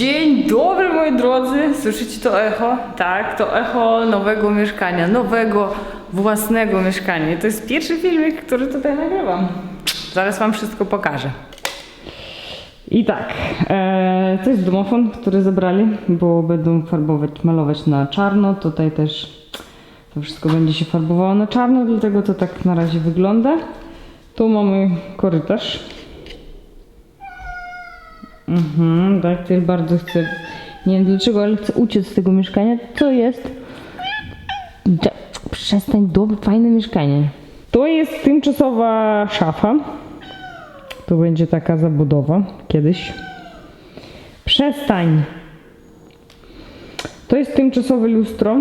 Dzień dobry moi drodzy, słyszycie to echo? Tak, to echo nowego mieszkania, nowego własnego mieszkania. To jest pierwszy filmik, który tutaj nagrywam. Zaraz wam wszystko pokażę. I tak, e, to jest domofon, który zebrali, bo będą farbować, malować na czarno. Tutaj też to wszystko będzie się farbowało na czarno, dlatego to tak na razie wygląda. Tu mamy korytarz. Mhm, też bardzo chcę. Nie wiem dlaczego, ale chcę uciec z tego mieszkania. Co jest? Przestań, dobre, fajne mieszkanie. To jest tymczasowa szafa. To będzie taka zabudowa kiedyś. Przestań. To jest tymczasowe lustro.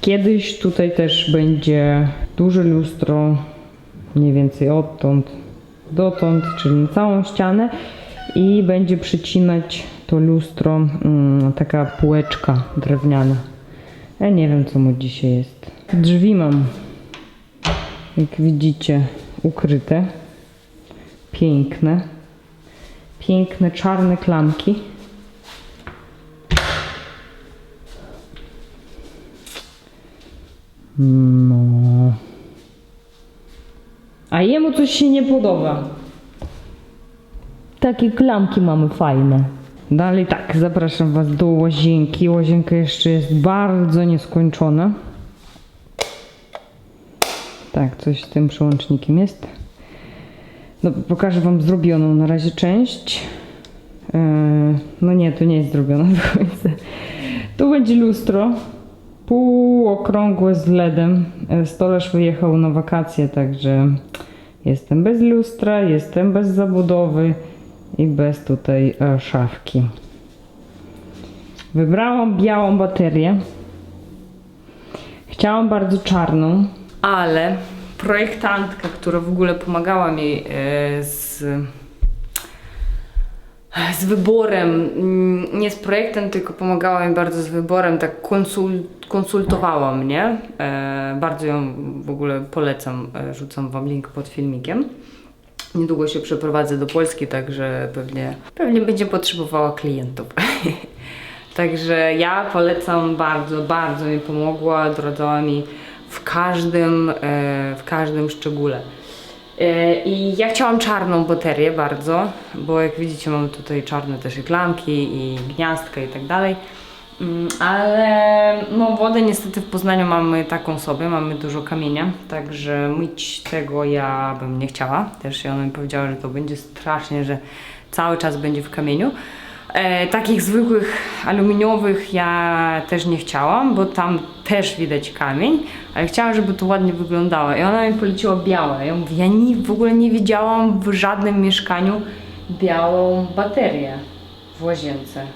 Kiedyś tutaj też będzie duże lustro, mniej więcej odtąd dotąd, czyli na całą ścianę i będzie przycinać to lustro mm, taka półeczka drewniana. Ja nie wiem co mu dzisiaj jest. Drzwi mam, jak widzicie, ukryte. Piękne. Piękne czarne klamki. No. A jemu coś się nie podoba. Takie klamki mamy fajne. Dalej tak, zapraszam Was do łazienki. Łazienka jeszcze jest bardzo nieskończona. Tak, coś z tym przełącznikiem jest. No, pokażę Wam zrobioną na razie część. Eee, no nie, to nie jest zrobione do końca. Tu będzie lustro. Półokrągłe z LEDem. E, Stolarz wyjechał na wakacje, także jestem bez lustra, jestem bez zabudowy i bez tutaj e, szafki. Wybrałam białą baterię. Chciałam bardzo czarną, ale projektantka, która w ogóle pomagała mi e, z, z wyborem, mm, nie z projektem, tylko pomagała mi bardzo z wyborem, tak konsul, konsultowała mnie. E, bardzo ją w ogóle polecam, rzucam Wam link pod filmikiem. Niedługo się przeprowadzę do Polski, także pewnie, pewnie będzie potrzebowała klientów. Także ja polecam bardzo, bardzo mi pomogła, doradzała mi w każdym, e, w każdym szczególe. E, I ja chciałam czarną baterię bardzo, bo jak widzicie mam tutaj czarne też i klamki i gniazdka i tak dalej. Mm, Ale no wodę niestety w Poznaniu mamy taką sobie, mamy dużo kamienia, także myć tego ja bym nie chciała. Też ja ona mi powiedziała, że to będzie strasznie, że cały czas będzie w kamieniu. E, takich zwykłych aluminiowych ja też nie chciałam, bo tam też widać kamień, ale chciałam, żeby to ładnie wyglądało. I ona mi poleciła białe. Ja mówię, ja nie, w ogóle nie widziałam w żadnym mieszkaniu białą baterię w łazience.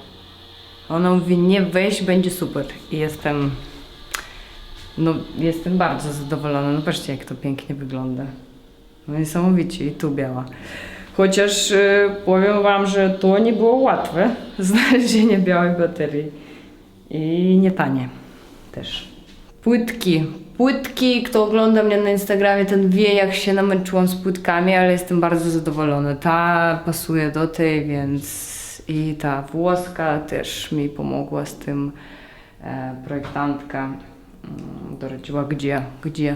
Ona mówi, nie weź, będzie super. I jestem, no jestem bardzo zadowolona. No patrzcie, jak to pięknie wygląda. No niesamowicie i tu biała. Chociaż y, powiem Wam, że to nie było łatwe, znalezienie białej baterii. I nie tanie też. Płytki. Płytki, kto ogląda mnie na Instagramie, ten wie jak się namęczyłam z płytkami, ale jestem bardzo zadowolona. Ta pasuje do tej, więc i ta włoska też mi pomogła z tym. E, projektantka mm, doradziła gdzie, gdzie,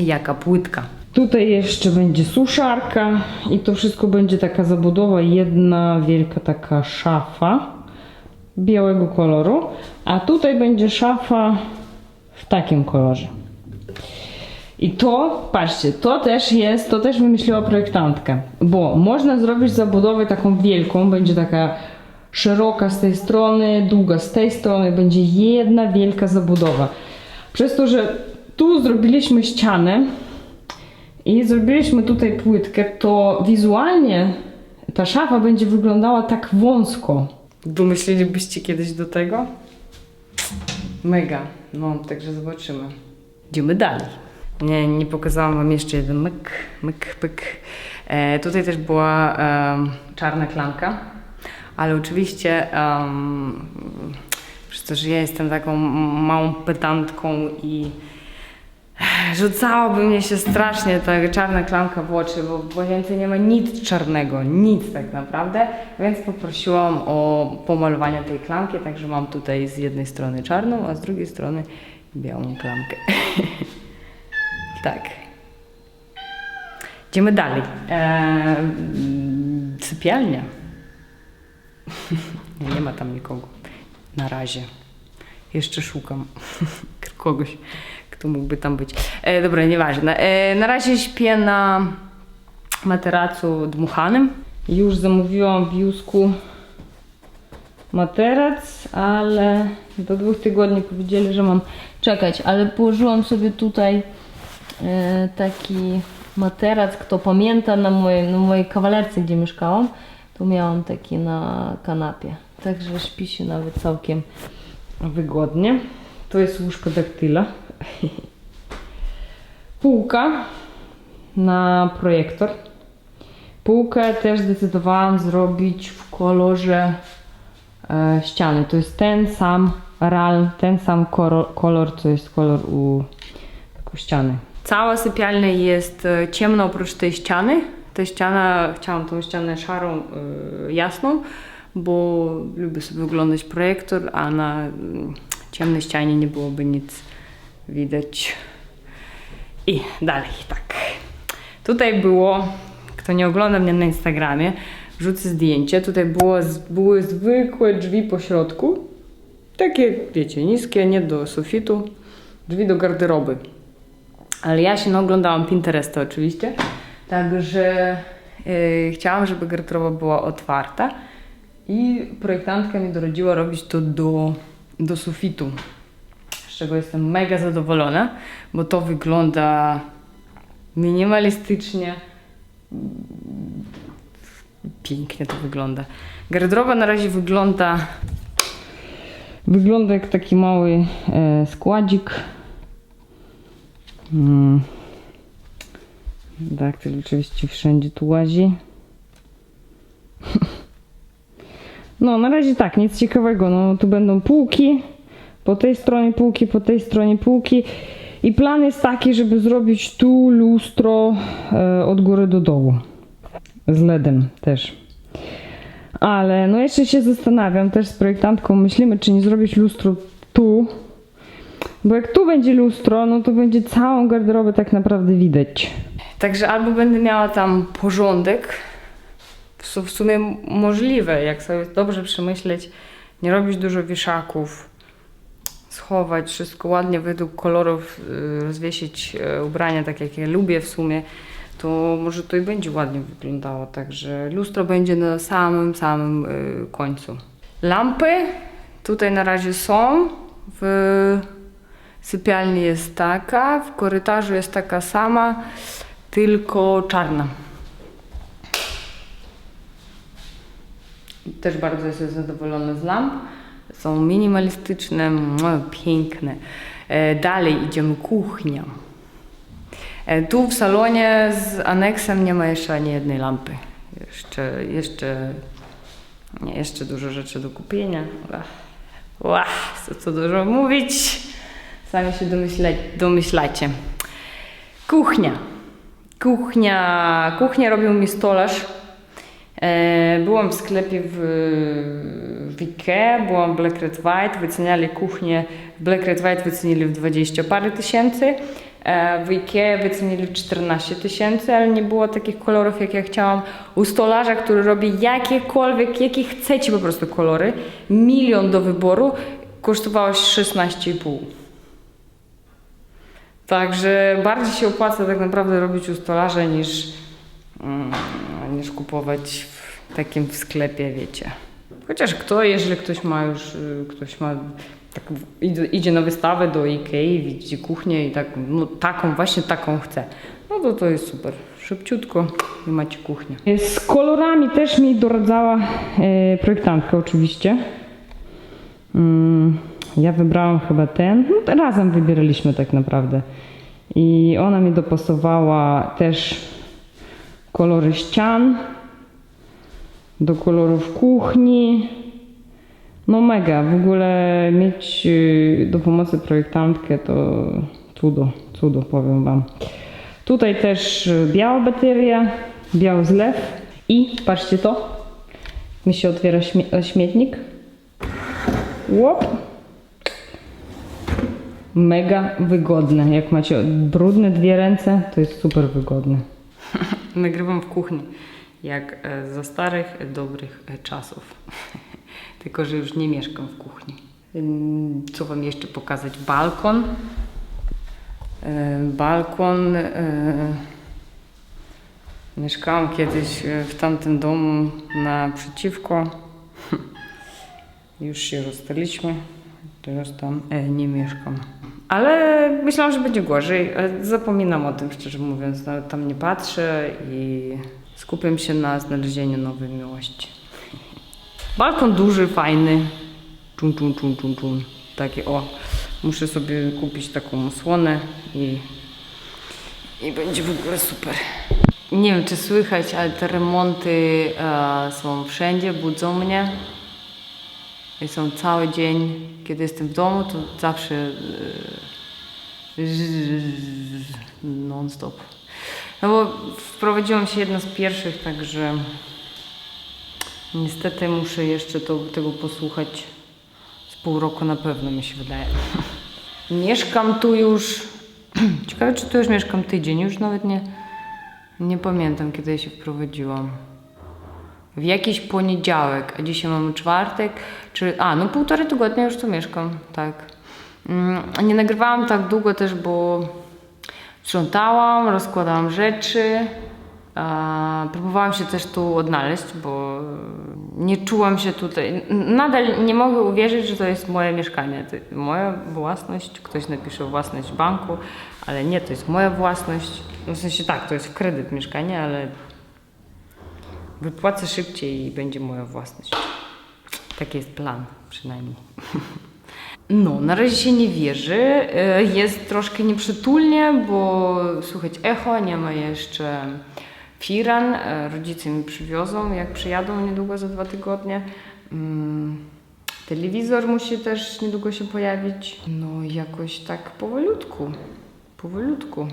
jaka płytka. Tutaj jeszcze będzie suszarka i to wszystko będzie taka zabudowa, jedna wielka taka szafa białego koloru, a tutaj będzie szafa w takim kolorze. I to, patrzcie, to też jest, to też wymyśliła projektantka, bo można zrobić zabudowę taką wielką, będzie taka szeroka z tej strony, długa z tej strony, będzie jedna wielka zabudowa. Przez to, że tu zrobiliśmy ścianę i zrobiliśmy tutaj płytkę, to wizualnie ta szafa będzie wyglądała tak wąsko. Domyślilibyście kiedyś do tego? Mega. No, także zobaczymy. Idziemy dalej. Nie, nie pokazałam Wam jeszcze jeden myk, myk, pyk. E, tutaj też była em, czarna klamka, ale oczywiście to, że ja jestem taką małą pedantką i Rzucałoby mnie się strasznie ta czarna klamka w oczy, bo w łazience nie ma nic czarnego, nic tak naprawdę, więc poprosiłam o pomalowanie tej klamki, także mam tutaj z jednej strony czarną, a z drugiej strony białą klamkę. tak. Idziemy dalej. Eee, sypialnia. nie, ma tam nikogo. Na razie. Jeszcze szukam kogoś, kto mógłby tam być. E, dobra, nieważne. E, na razie śpię na materacu dmuchanym. Już zamówiłam w Jusku materac, ale do dwóch tygodni powiedzieli, że mam czekać, ale położyłam sobie tutaj taki materac, kto pamięta na mojej, na mojej kawalerce, gdzie mieszkałam, to miałam taki na kanapie. Także śpi się nawet całkiem wygodnie. To jest łóżko daktyla. Półka na projektor. Półkę też zdecydowałam zrobić w kolorze e, ściany. To jest ten sam RAL, ten sam kolor, kolor co jest kolor u, u ściany. Cała sypialnia jest e, ciemna oprócz tej ściany. Ta ściana, chciałam tą ścianę szarą, e, jasną, bo lubię sobie oglądać projektor, a na mm, ciemnej ścianie nie byłoby nic widać. I dalej, tak. Tutaj było, kto nie ogląda mnie na Instagramie, wrzucę zdjęcie. Tutaj było, były zwykłe drzwi po środku. Takie, wiecie, niskie, nie do sufitu. Drzwi do garderoby. Ale ja się naoglądałam Pinteresta oczywiście. Także yy, chciałam, żeby garderoba była otwarta. I projektantka mi doradziła robić to do, do sufitu. Z czego jestem mega zadowolona, bo to wygląda minimalistycznie. Pięknie to wygląda. Garderoba na razie wygląda. Wygląda jak taki mały e, składzik. Mm. Tak, to oczywiście wszędzie tu łazi. No, na razie tak, nic ciekawego. No, tu będą półki, po tej stronie półki, po tej stronie półki. I plan jest taki, żeby zrobić tu lustro e, od góry do dołu. Z LEDem też. Ale no jeszcze się zastanawiam też z projektantką, myślimy czy nie zrobić lustro tu. Bo jak tu będzie lustro, no to będzie całą garderobę tak naprawdę widać. Także albo będę miała tam porządek, w sumie możliwe, jak sobie dobrze przemyśleć, nie robić dużo wieszaków, schować wszystko ładnie według kolorów, y, rozwiesić y, ubrania tak jak ja lubię w sumie, to może to i będzie ładnie wyglądało. Także lustro będzie na samym, samym y, końcu. Lampy tutaj na razie są. W sypialni jest taka, w korytarzu jest taka sama, tylko czarna. Też bardzo jestem zadowolona z lamp. Są minimalistyczne, piękne. E, dalej idziemy kuchnia. E, tu w salonie z aneksem nie ma jeszcze ani jednej lampy. Jeszcze, jeszcze, nie, jeszcze dużo rzeczy do kupienia. Ach, Ach, co, co dużo mówić. Sami się domyśla, domyślacie. Kuchnia. Kuchnia. Kuchnię robił mi stolarz. E, Byłam w sklepie w, w Ikea, byłam w Black Red White, wyceniali kuchnię, Black Red White wycenili w 20 parę tysięcy, e, w Ikea wycenili 14 tysięcy, ale nie było takich kolorów, jak ja chciałam. U stolarza, który robi jakiekolwiek, jakie chcecie po prostu kolory, milion do wyboru, kosztowało 16,5. Także bardziej się opłaca tak naprawdę robić u stolarza niż, mm, niż kupować w takim w sklepie, wiecie. Chociaż kto, jeżeli ktoś ma już, y, ktoś ma, tak, idzie, na wystawę do Ikei, widzi kuchnię i tak, no taką, właśnie taką chce, no to to jest super. Szybciutko i macie kuchnię. Z kolorami też mi doradzała e, projektantka oczywiście. Mm, ja wybrałam chyba ten. No, razem wybieraliśmy tak naprawdę. I ona mi dopasowała też kolory ścian do kolorów kuchni. No mega, w ogóle mieć y, do pomocy projektantkę to, Cudo, cudo, powiem Wam. Tutaj też y, biała bateria, biały zlew i patrzcie to, mi się otwiera śmie- śmietnik. Łop. Mega wygodne. Jak macie brudne dwie ręce, to jest super wygodne. Nagrywam w kuchni, jak e, za starych, dobrych e, czasów. Tylko, że już nie mieszkam w kuchni. Co Wam jeszcze pokazać? Balkon. E, Balkon. Mieszkałam kiedyś w tamtym domu naprzeciwko. Już się rozstaliśmy. Teraz tam nie mieszkam. Ale myślałam, że będzie gorzej. ale Zapominam o tym, szczerze mówiąc. Nawet tam nie patrzę i skupiam się na znalezieniu nowej miłości. Balkon duży, fajny. Czum, czum, czum, czum, czum. Takie o. Muszę sobie kupić taką osłonę i, i będzie w ogóle super. Nie wiem, czy słychać, ale te remonty e, są wszędzie, budzą mnie. Są cały dzień, kiedy jestem w domu, to zawsze e, non-stop. No bo wprowadziłam się jedna z pierwszych, także niestety muszę jeszcze to, tego posłuchać z pół roku na pewno, mi się wydaje. Mieszkam tu już, ciekawe czy tu już mieszkam tydzień, już nawet nie, nie pamiętam kiedy ja się wprowadziłam. W jakiś poniedziałek, a dzisiaj mamy czwartek, czy... A, no półtorej tygodnia już tu mieszkam, tak. Mm, nie nagrywałam tak długo też, bo sprzątałam, rozkładałam rzeczy. Próbowałam się też tu odnaleźć, bo nie czułam się tutaj. Nadal nie mogę uwierzyć, że to jest moje mieszkanie. To moja własność. Ktoś napisze własność banku, ale nie, to jest moja własność. No w sensie tak, to jest w kredyt mieszkanie, ale Wypłacę szybciej i będzie moja własność. Taki jest plan, przynajmniej. No, na razie się nie wierzy. E, Jest troszkę nieprzytulnie, bo słychać echo, nie ma jeszcze firan. E, Rodzice mi przywiozą, jak przyjadą niedługo za dwa tygodnie. Mm, Telewizor musi też niedługo się pojawić. No, jakoś tak powolutku. Powolutku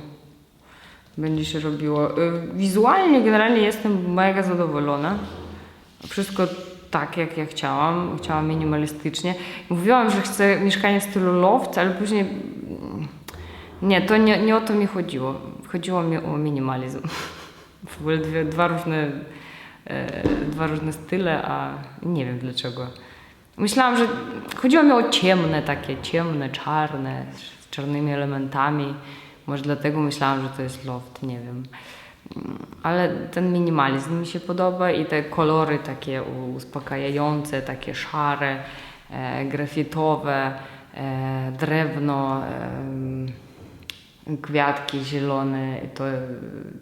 będzie się robiło. Y, Wizualnie generalnie jestem mega zadowolona. Wszystko tak, jak ja chciałam. Chciałam minimalistycznie. Mówiłam, że chcę mieszkanie w stylu loft, ale później... mm, Nie, to nie, nie o to mi chodziło. Chodziło mi o minimalizm. W ogóle dwie, dwa, różne, e, dwa różne style, a nie wiem dlaczego. Myślałam, że chodziło mi o ciemne, takie ciemne, czarne, z czarnymi elementami. Może dlatego myślałam, że to jest loft, nie wiem. Mm, Ale ten minimalizm mi się podoba i te kolory takie uspokajające, takie szare, e, grafitowe, e, drewno, e, kwiatki zielone. I To,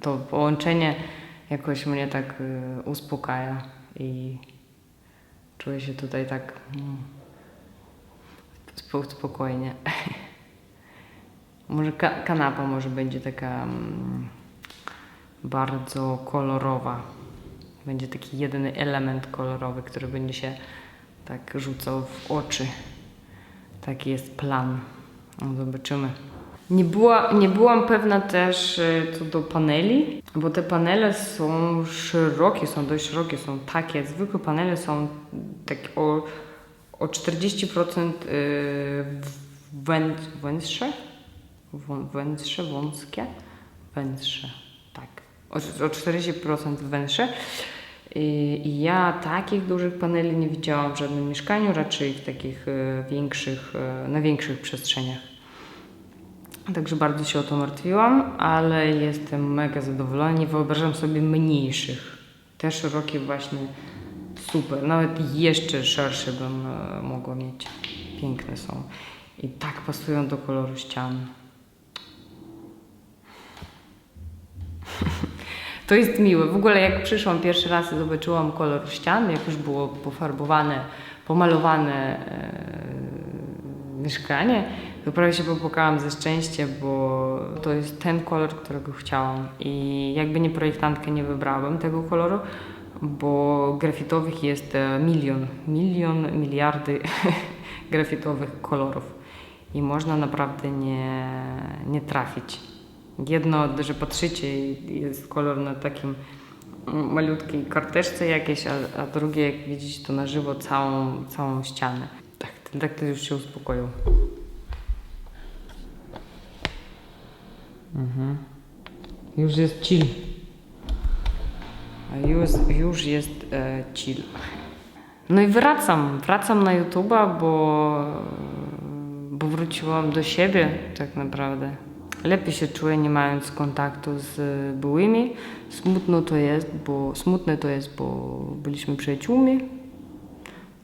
to połączenie jakoś mnie tak e, uspokaja i czuję się tutaj tak mm, spo- spokojnie. Może ka- kanapa może będzie taka mm, bardzo kolorowa. Będzie taki jedyny element kolorowy, który będzie się tak rzucał w oczy. Taki jest plan. No, zobaczymy. Nie, była, nie byłam pewna też e, co do paneli, bo te panele są szerokie, są dość szerokie, są takie. Zwykłe panele są takie o, o 40% y, wę- węższe, Węższe, wąskie, węższe, tak, o, o 40% węższe. I, I ja takich dużych paneli nie widziałam w żadnym mieszkaniu, raczej w takich e, większych, e, na większych przestrzeniach. Także bardzo się o to martwiłam, ale jestem mega zadowolona. Nie wyobrażam sobie mniejszych. Te szerokie właśnie super. Nawet jeszcze szersze bym e, mogła mieć. Piękne są. I tak pasują do koloru ścian. To jest miłe. W ogóle jak przyszłam pierwszy raz i zobaczyłam kolor ścian, jak już było pofarbowane, pomalowane e, mieszkanie, to prawie się popłakałam ze szczęścia, bo to jest ten kolor, którego chciałam. I jakby nie projektantkę nie wybrałam tego koloru, bo grafitowych jest e, milion, milion, miliardy grafitowych kolorów. i można naprawdę nie, nie trafić. Jedno, że patrzycie jest kolor na takim malutkiej karteczce jakieś, a, a drugie jak widzicie to na żywo całą, całą ścianę. Tak, ten to już się uspokoił. Mhm. Już jest chill. Już, już jest e, chill. No i wracam, wracam na YouTube'a, bo, bo wróciłam do siebie tak naprawdę. Lepiej się czuję nie mając kontaktu z byłymi. Smutno to jest, bo smutne to jest, bo byliśmy przyjaciółmi,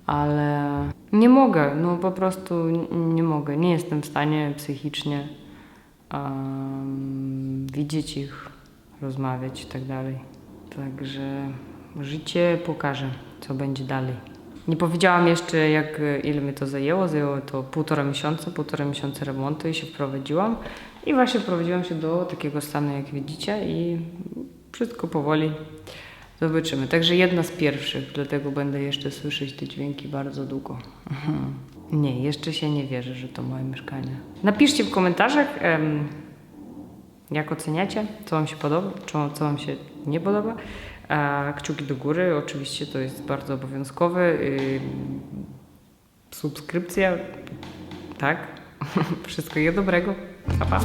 ale nie mogę, no po prostu nie mogę. Nie jestem w stanie psychicznie um, widzieć ich, rozmawiać i tak dalej. Także życie pokaże, co będzie dalej. Nie powiedziałam jeszcze, jak, ile mi to zajęło. Zajęło to półtora miesiąca, półtora miesiąca remontu i się wprowadziłam. I właśnie wprowadziłam się do takiego stanu, jak widzicie i wszystko powoli zobaczymy. Także jedna z pierwszych, dlatego będę jeszcze słyszeć te dźwięki bardzo długo. Mhm. Nie, jeszcze się nie wierzę, że to moje mieszkanie. Napiszcie w komentarzach, jak oceniacie, co Wam się podoba, co Wam się nie podoba. Kciuki do góry, oczywiście to jest bardzo obowiązkowe. Ym, subskrypcja, tak. Wszystkiego dobrego. Pa, pa.